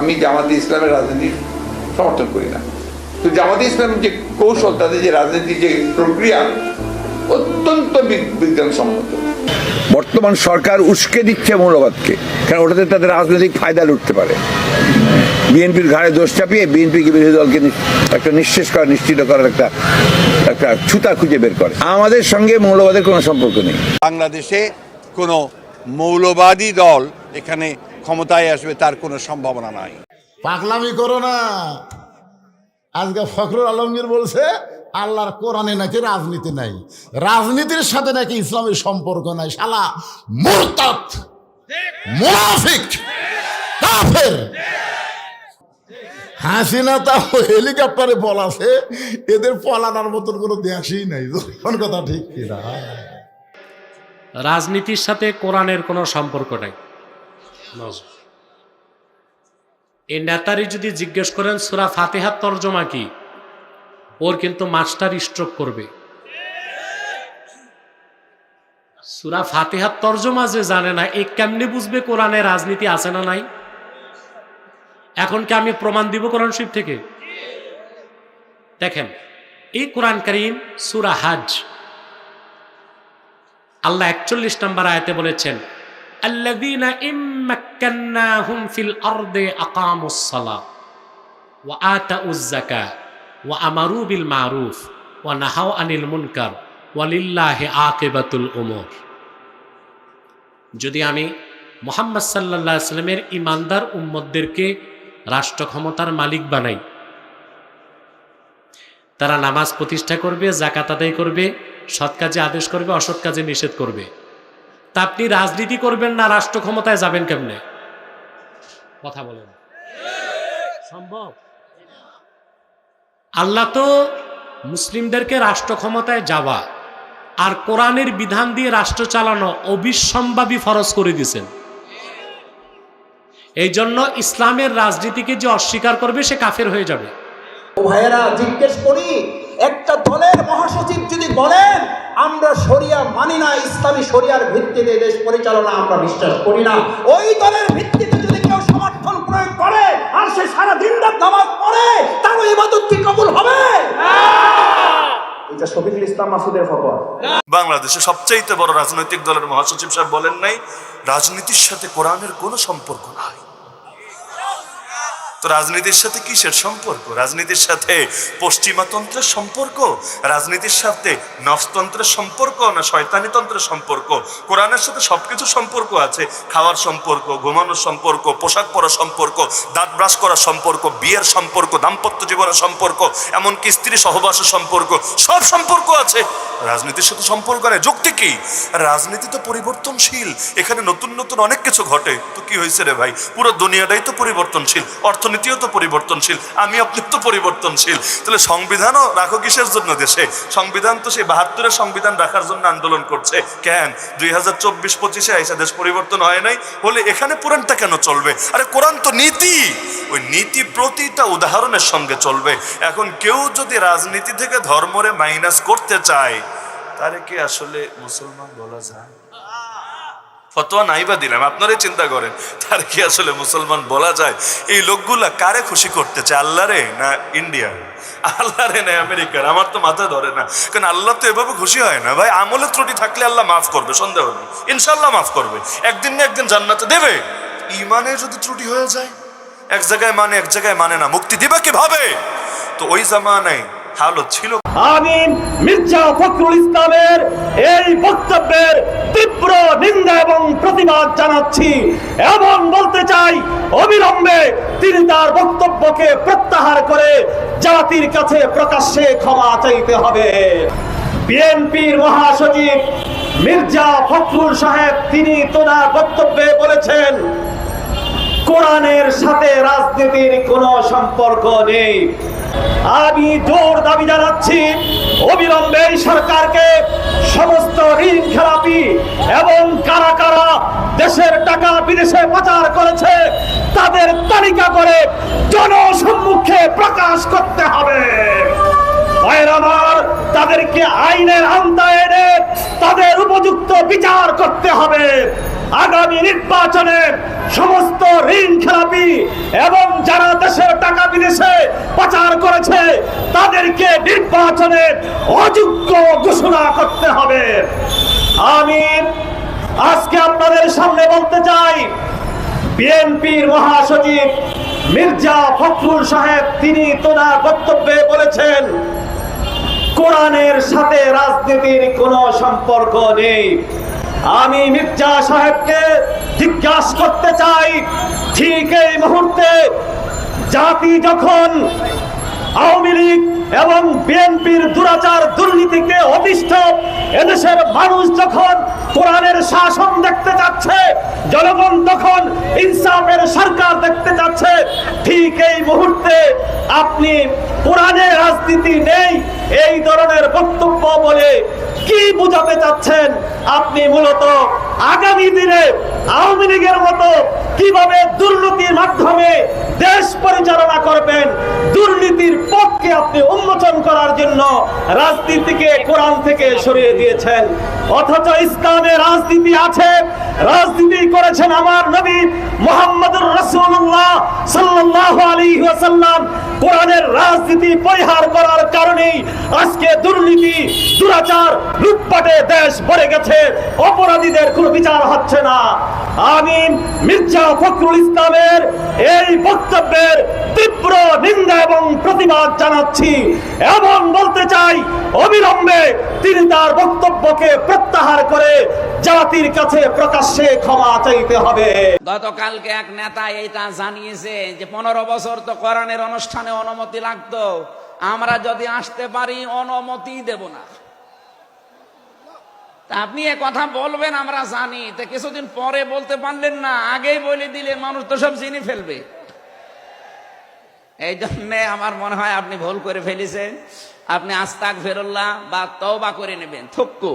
আমি জামাতে ইসলামের রাজনীতি সমর্থন করি না। তো জামাতে ইসলামের যে কৌশল তাদের যে রাজনীতির যে প্রক্রিয়া অত্যন্ত বিজ্ঞানসম্মত। বর্তমান সরকার উস্কে দিচ্ছে মৌলবাদকে কারণ ওটাতে তাদের রাজনৈতিক ফায়দা লুটতে পারে। বিএনপির ঘাড়ে দোষ চাপিয়ে বিএনপিকে বিরোধী দলকে একটা নিঃশেষ করা নিশ্চিত করার একটা একটা ছুতা খুঁজে বের করে। আমাদের সঙ্গে মৌলবাদের কোনো সম্পর্ক নেই। বাংলাদেশে কোনো মৌলবাদী দল এখানে ক্ষমতায় আসবে তার কোনো সম্ভাবনা নাই। পাগলামি করো না। আজকে ফখরুল আলমগীর বলছে আল্লাহর কোরআনে নাকি রাজনীতি নাই। রাজনীতির সাথে নাকি ইসলামের সম্পর্ক নাই। শালা মুরতাদ মুনাফিক কাফের। হাসিনা তাও হেলিকপ্টারে পলাছে এদের পলানোর মতন কোনো দেশই নাই। কোন কথা ঠিক কিনা? রাজনীতির সাথে কোরআনের কোনো সম্পর্ক নাই। এই নেতারি যদি জিজ্ঞেস করেন, সুরা ফাতেহার তর্জমা কি? ওর কিন্তু মাস্টার স্ট্রোক করবে। সুরা ফাতেহার তর্জমা যে জানে না, এ কেমনে বুঝবে কোরআনে রাজনীতি আছে না নাই? এখন কি আমি প্রমাণ দিব কোরআন শরীফ থেকে? দেখেন, এই কোরআন করিম, সুরা হাজ। আল্লাহ একচল্লিশ নম্বর আয়াতে বলেছেন, আল্লাযীনা সালাহ ওয়া আতাউজ যাকাহ ওয়া উমুর যদি আমি মোহাম্মদ আলাইহি সাল্লামের ইমানদার উম্মতদেরকে রাষ্ট্র ক্ষমতার মালিক বানাই, তারা নামাজ প্রতিষ্ঠা করবে জাকাত আদায় করবে, সৎ কাজে আদেশ করবে, অসৎ কাজে নিষেধ করবে তা আপনি রাজনীতি করবেন না, রাষ্ট্র ক্ষমতায় যাবেন কেমনে? কথা বলেন। সম্ভব? আল্লাহ তো মুসলিমদেরকে রাষ্ট্র ক্ষমতায় যাওয়া আর কোরআনের বিধান দিয়ে রাষ্ট্র চালানো অবিসম্ভাবী ফরজ করে দিয়েছেন। এই জন্য ইসলামের রাজনীতিকে যে অস্বীকার করবে, সে কাফের হয়ে যাবে। ভাইয়েরা, জিজ্ঞেস করি একটা দলের মহাসচিব যদি বলেন, আমরা শরিয়া মানি না, ইসলামী শরিয়ার ভিত্তিতে দেশ পরিচালনা আমরা বিশ্বাস করি না। ওই দলের ভিত্তিতে যদি কেউ সমর্থন প্রয়োগ করে, আর সে সারা দিন রাত নামাজ পড়ে, তার ইবাদত কি কবুল হবে? এটা শফিকুল বাংলাদেশে সবচাইতে বড় রাজনৈতিক দলের মহাসচিব সাহেব বলেন নাই, রাজনীতির সাথে কোরআনের কোনো সম্পর্ক নাই। তো রাজনীতির সাথে কিসের সম্পর্ক? রাজনীতির সাথে পশ্চিমাতন্ত্রের সম্পর্ক? রাজনীতির সাথে নফতন্ত্রের সম্পর্ক না শয়তানি তন্ত্রের সম্পর্ক? কোরআনের সাথে সবকিছু সম্পর্ক আছে, খাওয়ার সম্পর্ক, ঘুমানোর সম্পর্ক, পোশাক পরার সম্পর্ক, দাঁত ব্রাশ করার সম্পর্ক, বিয়ের সম্পর্ক, দাম্পত্য জীবনের সম্পর্ক, এমনকি স্ত্রী সহবাসের সম্পর্ক, সব সম্পর্ক আছে। রাজনীতির সাথে সম্পর্ক নেই। যুক্তি কি? রাজনীতি তো পরিবর্তনশীল। এখানে নতুন নতুন অনেক কিছু ঘটে। তো কি হয়েছে রে ভাই? পুরো দুনিয়াটাই তো পরিবর্তনশীল। অর্থনীতিও তো পরিবর্তনশীল আমি আপনি তো পরিবর্তনশীল। তাহলে সংবিধানও রাখো কিসের জন্য দেশে? সংবিধান তো সেই বাহাত্তরের সংবিধান রাখার জন্য আন্দোলন করছে। কেন? দুই হাজার চব্বিশ পঁচিশে আইসা দেশ পরিবর্তন হয় নাই বলে এখানে পুরানটা কেন চলবে? আরে কোরআন তো নীতি! ওই নীতি প্রতিটা উদাহরণের সঙ্গে চলবে। এখন কেউ যদি রাজনীতি থেকে ধর্মরে মাইনাস করতে চায়, তারে কি আসলে মুসলমান বলা যায়? ফতোয়া নাই বা দিলাম আপনারাই চিন্তা করেন তার কি আসলে মুসলমান বলা যায়? এই লোকগুলা কারে খুশি করতে চায় আল্লাহরে না ইন্ডিয়া? আল্লাহরে না আমেরিকার? আমার তো মাথা ধরে না। কারণ আল্লাহ তো এভাবে খুশি হয় না? ভাই আমলের ত্রুটি থাকলে আল্লাহ মাফ করবে, সন্দেহ নেই। ইনশাল্লাহ মাফ করবে। একদিন না একদিন জান্নাতে দেবে। ইমানের যদি ত্রুটি হয়ে যায়, এক জায়গায় মানে এক জায়গায় মানে না। মুক্তি দিবে কীভাবে? তো ওই জামানায় হালত ছিল। আমি মির্জা ফখরুল ইসলামের এই বক্তব্যের তীব্র নিন্দা এবং প্রতিবাদ জানাচ্ছি বলতে চাই, অবিলম্বে তিনি তার বক্তব্যকে প্রত্যাহার করে জাতির কাছে প্রকাশ্যে ক্ষমা চাইতে হবে। বিএনপির মহাসচিব মির্জা ফখরুল সাহেব, তিনি তোনার বক্তব্যে বলেছেন, কোরআনের সাথে রাজনীতির কোনো সম্পর্ক নেই। আমি জোর দাবি জানাচ্ছি, অবিলম্বে এই সরকারকে সমস্ত ঋণ খেলাপি এবং কারা কারা দেশের টাকা বিদেশে পাচার করেছে, তাদের তালিকা করে জনসম্মুখে প্রকাশ করতে হবে। তাদেরকে আইনের আওতায় এনে তাদের উপযুক্ত বিচার করতে হবে। আগামী নির্বাচনে সমস্ত ঋণ খেলাপি এবং যারা দেশের টাকা বিদেশে পাচার করেছে, তাদেরকে নির্বাচনে অযোগ্য ঘোষণা করতে হবে। আমি আজকে আপনাদের সামনে বলতে চাই, বিএনপির মহাসচিব মির্জা ফখরুল সাহেব, তিনি তোনার বক্তব্যে বলেছেন, কোরআনের সাথে রাজনীতির কোনো সম্পর্ক নেই। আমি মির্জা সাহেবকে জিজ্ঞাসা করতে চাই ঠিক এই মুহূর্তে জাতি যখন আওয়ামী লীগ এবং বিএনপির দুরাচার দুর্নীতিকে অতিষ্ঠ। এদেশের মানুষ যখন কোরআনের শাসন দেখতে যাচ্ছে জনগণ তখন ইনসাফের সরকার দেখতে যাচ্ছে ঠিক এই মুহূর্তে আপনি কোরআনের রাজনীতি নেই, এই ধরনের বক্তব্য বলে কি বুঝাতে চাচ্ছেন? আপনি মূলত আগামী দিনে আওয়ামী লীগের মতো কীভাবে দুর্নীতির মাধ্যমে দেশ পরিচালনা পথকে আপনি উন্মোচন করার জন্য রাজনীতিকে কোরআন থেকে সরিয়ে দিয়েছেন। অথচ ইসলামে রাজনীতি আছে, রাজনীতি করেছেন আমার নবী মোহাম্মদুর রাসূলুল্লাহ সাল্লাল্লাহু আলাইহি ওয়াসাল্লাম। কোরআনের রাজনীতি পরিহার করার কারণেই আজকে দুর্নীতি, দুরাচার লুটপাটে দেশ ভরে গেছে, অপরাধীদের কোনো বিচার হচ্ছে না। আমি মির্জা ফখরুল ইসলামের এই বক্তব্যের তীব্র নিন্দা এবং প্রতিবাদ জানাচ্ছি এবং বলতে চাই, অবিলম্বে তিনি তার বক্তব্যকে প্রত্যাহার করে জাতির কাছে প্রকাশ্যে ক্ষমা চাইতে হবে। গতকালকে এক নেতা এইটা জানিয়েছে যে, পনেরো বছর তো কোরআনের অনুষ্ঠানে অনুমতি লাগতো। আমরা যদি আসতে পারি, অনুমতি দেব না। আপনি এ কথা বলবেন, আমরা জানি। তা কিছুদিন পরে বলতে পারলেন না। আগেই বলে দিলে মানুষ তো সব চিনি ফেলবে। এই জন্যে আমার মনে হয় আপনি ভুল করে ফেলেছেন। আপনি আস্তাক ফেরল্লাহ বা তবা করে নেবেন। থুক্কু